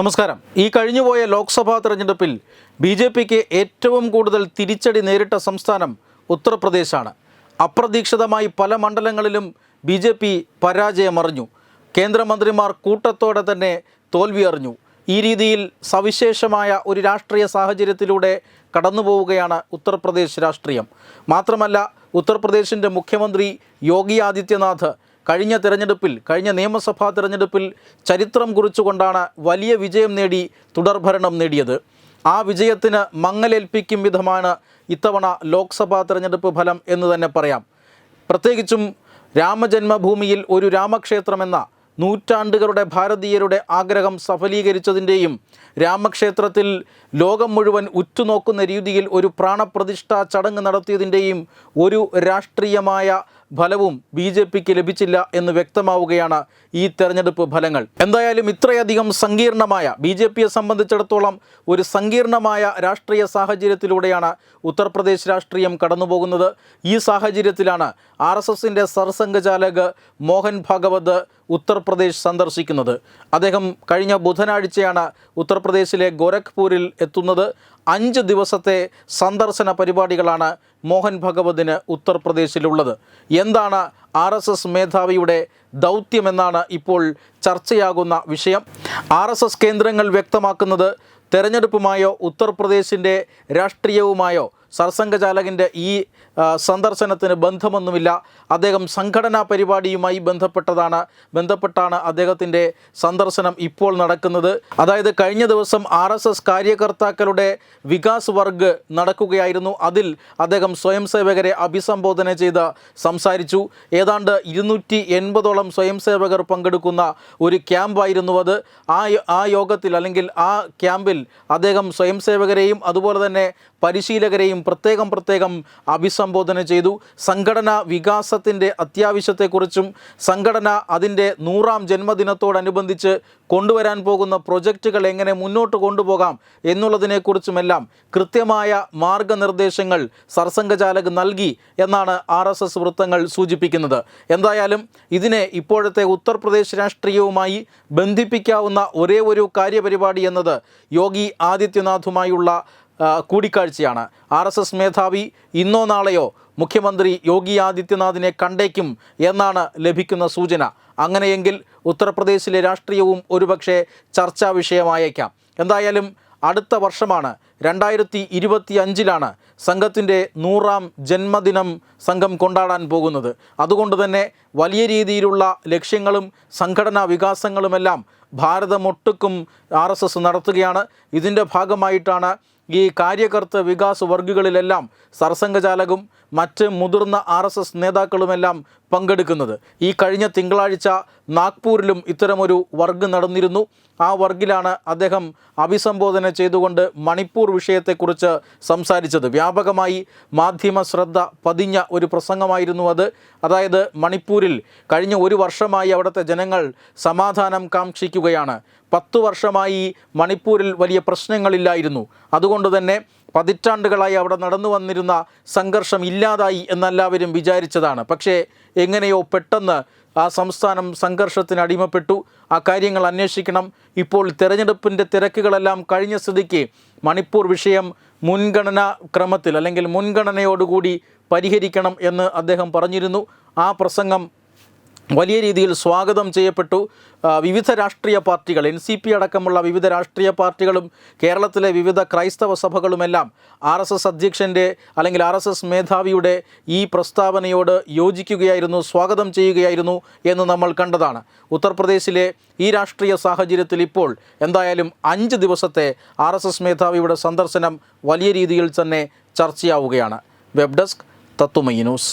നമസ്കാരം. ഈ കഴിഞ്ഞുപോയ ലോക്സഭാ തെരഞ്ഞെടുപ്പിൽ ബി ജെ പിക്ക് ഏറ്റവും കൂടുതൽ തിരിച്ചടി നേരിട്ട സംസ്ഥാനം ഉത്തർപ്രദേശാണ്. അപ്രതീക്ഷിതമായി പല മണ്ഡലങ്ങളിലും ബി ജെ പി പരാജയമറിഞ്ഞു. കേന്ദ്രമന്ത്രിമാർ കൂട്ടത്തോടെ തന്നെ തോൽവി അറിഞ്ഞു. ഈ രീതിയിൽ സവിശേഷമായ ഒരു രാഷ്ട്രീയ സാഹചര്യത്തിലൂടെ കടന്നു പോവുകയാണ് ഉത്തർപ്രദേശ് രാഷ്ട്രീയം. മാത്രമല്ല ഉത്തർപ്രദേശിന്റെ മുഖ്യമന്ത്രി യോഗി ആദിത്യനാഥ് കഴിഞ്ഞ തിരഞ്ഞെടുപ്പിൽ കഴിഞ്ഞ നിയമസഭാ തിരഞ്ഞെടുപ്പിൽ ചരിത്രം കുറിച്ചുകൊണ്ടാണ് വലിയ വിജയം നേടി തുടർഭരണം നേടിയത്. ആ വിജയത്തിന് മങ്ങലേൽപ്പിക്കും വിധമാണ് ഇത്തവണ ലോക്സഭാ തിരഞ്ഞെടുപ്പ് ഫലം എന്ന് തന്നെ പറയാം. പ്രത്യേകിച്ചും രാമജന്മഭൂമിയിൽ ഒരു രാമക്ഷേത്രമെന്ന നൂറ്റാണ്ടുകളുടെ ഭാരതീയരുടെ ആഗ്രഹം സഫലീകരിച്ചതിന്റെയും രാമക്ഷേത്രത്തിൽ ലോകം മുഴുവൻ ഉറ്റുനോക്കുന്ന രീതിയിൽ ഒരു പ്രാണപ്രതിഷ്ഠാ ചടങ്ങ് നടത്തിയതിന്റെയും ഒരു രാഷ്ട്രീയമായ ഫലവും ബി ജെ പിക്ക് ലഭിച്ചില്ല എന്ന് വ്യക്തമാവുകയാണ് ഈ തെരഞ്ഞെടുപ്പ് ഫലങ്ങൾ. എന്തായാലും ഇത്രയധികം സങ്കീർണമായ ബി ജെ പിയെ സംബന്ധിച്ചിടത്തോളം ഒരു സങ്കീർണമായ രാഷ്ട്രീയ സാഹചര്യത്തിലൂടെയാണ് ഉത്തർപ്രദേശ് രാഷ്ട്രീയം കടന്നുപോകുന്നത്. ഈ സാഹചര്യത്തിലാണ് ആർ എസ് എസിന്റെ സർസംഘചാലക് മോഹൻ ഭാഗവത് ഉത്തർപ്രദേശ് സന്ദർശിക്കുന്നത്. അദ്ദേഹം കഴിഞ്ഞ ബുധനാഴ്ചയാണ് ഉത്തർപ്രദേശിലെ ഗോരഖ്പൂരിൽ എത്തുന്നത്. അഞ്ച് ദിവസത്തെ സന്ദർശന പരിപാടികളാണ് മോഹൻ ഭഗവതിന് ഉത്തർപ്രദേശിലുള്ളത്. എന്താണ് ആർ എസ് എസ് മേധാവിയുടെ ദൗത്യമെന്നാണ് ഇപ്പോൾ ചർച്ചയാകുന്ന വിഷയം. ആർ എസ് എസ് കേന്ദ്രങ്ങൾ വ്യക്തമാക്കുന്നത് തെരഞ്ഞെടുപ്പുമായോ ഉത്തർപ്രദേശിന്റെ രാഷ്ട്രീയവുമായോ സർസംഘചാലകന്റെ ഈ സന്ദർശനത്തിന് ബന്ധമൊന്നുമില്ല. അദ്ദേഹം സംഘടനാ പരിപാടിയുമായി ബന്ധപ്പെട്ടതാണ്. ബന്ധപ്പെട്ടാണ് അദ്ദേഹത്തിന്റെ സന്ദർശനം ഇപ്പോൾ നടക്കുന്നത്. അതായത് കഴിഞ്ഞ ദിവസം ആർ എസ് എസ് കാര്യകർത്താക്കളുടെ വികാസ് വർഗ് നടക്കുകയായിരുന്നു. അതിൽ അദ്ദേഹം സ്വയം സേവകരെ അഭിസംബോധന ചെയ്ത് സംസാരിച്ചു. ഏതാണ്ട് ഇരുന്നൂറ്റി എൺപതോളം സ്വയം സേവകർ പങ്കെടുക്കുന്ന ഒരു ക്യാമ്പായിരുന്നു അത്. ആ ആ യോഗത്തിൽ അല്ലെങ്കിൽ ആ ക്യാമ്പിൽ അദ്ദേഹം സ്വയം സേവകരെയും അതുപോലെ തന്നെ പരിശീലകരെയും പ്രത്യേകം പ്രത്യേകം അഭിസംബോധന ചെയ്തു. സംഘടനാ വികാസത്തിന്റെ അത്യാവശ്യത്തെക്കുറിച്ചും സംഘടന അതിന്റെ നൂറാം ജന്മദിനത്തോടനുബന്ധിച്ച് കൊണ്ടുവരാൻ പോകുന്ന പ്രൊജക്റ്റുകൾ എങ്ങനെ മുന്നോട്ട് കൊണ്ടുപോകാം എന്നുള്ളതിനെക്കുറിച്ചുമെല്ലാം കൃത്യമായ മാർഗനിർദ്ദേശങ്ങൾ സർസംഘചാലക് നൽകി എന്നാണ് ആർ എസ് എസ് വൃത്തങ്ങൾ സൂചിപ്പിക്കുന്നത്. എന്തായാലും ഇതിനെ ഇപ്പോഴത്തെ ഉത്തർപ്രദേശ് രാഷ്ട്രീയവുമായി ബന്ധിപ്പിക്കാവുന്ന ഒരേ ഒരു കാര്യപരിപാടി എന്നത് യോഗി ആദിത്യനാഥുമായുള്ള കൂടിക്കാഴ്ചയാണ്. ആർ എസ് എസ് മേധാവി ഇന്നോ നാളെയോ മുഖ്യമന്ത്രി യോഗി ആദിത്യനാഥിനെ കണ്ടേക്കും എന്നാണ് ലഭിക്കുന്ന സൂചന. അങ്ങനെയെങ്കിൽ ഉത്തർപ്രദേശിലെ രാഷ്ട്രീയവും ഒരുപക്ഷെ ചർച്ചാ വിഷയമായേക്കാം. എന്തായാലും അടുത്ത വർഷമാണ്. രണ്ടായിരത്തി ഇരുപത്തി അഞ്ചിലാണ് സംഘത്തിന്റെ നൂറാം ജന്മദിനം സംഘം കൊണ്ടാടാൻ പോകുന്നത്. അതുകൊണ്ട് തന്നെ വലിയ രീതിയിലുള്ള ലക്ഷ്യങ്ങളും സംഘടനാ വികാസങ്ങളുമെല്ലാം ഭാരതമൊട്ടുക്കും ആർ എസ് എസ് നടത്തുകയാണ്. ഇതിന്റെ ഭാഗമായിട്ടാണ് ഈ കാര്യകർത്ത വികാസ് വർഗുകളിലെല്ലാം സർസംഘചാലകും മറ്റ് മുതിർന്ന ആർ എസ് എസ് നേതാക്കളുമെല്ലാം പങ്കെടുക്കുന്നത്. ഈ കഴിഞ്ഞ തിങ്കളാഴ്ച നാഗ്പൂരിലും ഇത്തരമൊരു വർഗ് നടന്നിരുന്നു. ആ വർഗിലാണ് അദ്ദേഹം അഭിസംബോധന ചെയ്തുകൊണ്ട് മണിപ്പൂർ വിഷയത്തെക്കുറിച്ച് സംസാരിച്ചത്. വ്യാപകമായി മാധ്യമ ശ്രദ്ധ പതിഞ്ഞ ഒരു പ്രസംഗമായിരുന്നു അത്. അതായത് മണിപ്പൂരിൽ കഴിഞ്ഞ ഒരു വർഷമായി അവിടുത്തെ ജനങ്ങൾ സമാധാനം കാക്ഷിക്കുകയാണ്. പത്തു വർഷമായി മണിപ്പൂരിൽ വലിയ പ്രശ്നങ്ങളില്ലായിരുന്നു. അതുകൊണ്ട് തന്നെ പതിറ്റാണ്ടുകളായി അവിടെ നടന്നു വന്നിരുന്ന സംഘർഷം ഇല്ലാതായി എന്നെല്ലാവരും വിചാരിച്ചതാണ്. പക്ഷേ എങ്ങനെയോ പെട്ടെന്ന് ആ സംസ്ഥാനം സംഘർഷത്തിന് അടിമപ്പെട്ടു. ആ കാര്യങ്ങൾ അന്വേഷിക്കണം. ഇപ്പോൾ തിരഞ്ഞെടുപ്പിന്റെ തിരക്കുകളെല്ലാം കഴിഞ്ഞ സ്ഥിതിക്ക് മണിപ്പൂർ വിഷയം മുൻഗണനാ ക്രമത്തിൽ അല്ലെങ്കിൽ മുൻഗണനയോടുകൂടി പരിഹരിക്കണം എന്ന് അദ്ദേഹം പറഞ്ഞിരുന്നു. ആ പ്രസംഗം വലിയ രീതിയിൽ സ്വാഗതം ചെയ്യപ്പെട്ടു വിവിധ രാഷ്ട്രീയ പാർട്ടികൾ എൻ സി പി അടക്കമുള്ള വിവിധ രാഷ്ട്രീയ പാർട്ടികളും കേരളത്തിലെ വിവിധ ക്രൈസ്തവ സഭകളുമെല്ലാം ആർ എസ് എസ് അധ്യക്ഷന്റെ അല്ലെങ്കിൽ ആർ എസ് എസ് മേധാവിയുടെ ഈ പ്രസ്താവനയോട് യോജിക്കുകയായിരുന്നു സ്വാഗതം ചെയ്യുകയായിരുന്നു എന്ന് നമ്മൾ കണ്ടതാണ്. ഉത്തർപ്രദേശിലെ ഈ രാഷ്ട്രീയ സാഹചര്യത്തിൽ ഇപ്പോൾ എന്തായാലും അഞ്ച് ദിവസത്തെ ആർ എസ് എസ് മേധാവിയുടെ സന്ദർശനം വലിയ രീതിയിൽ തന്നെ ചർച്ചയാവുകയാണ്. വെബ് ഡെസ്ക് തത്തുമയി ന്യൂസ്.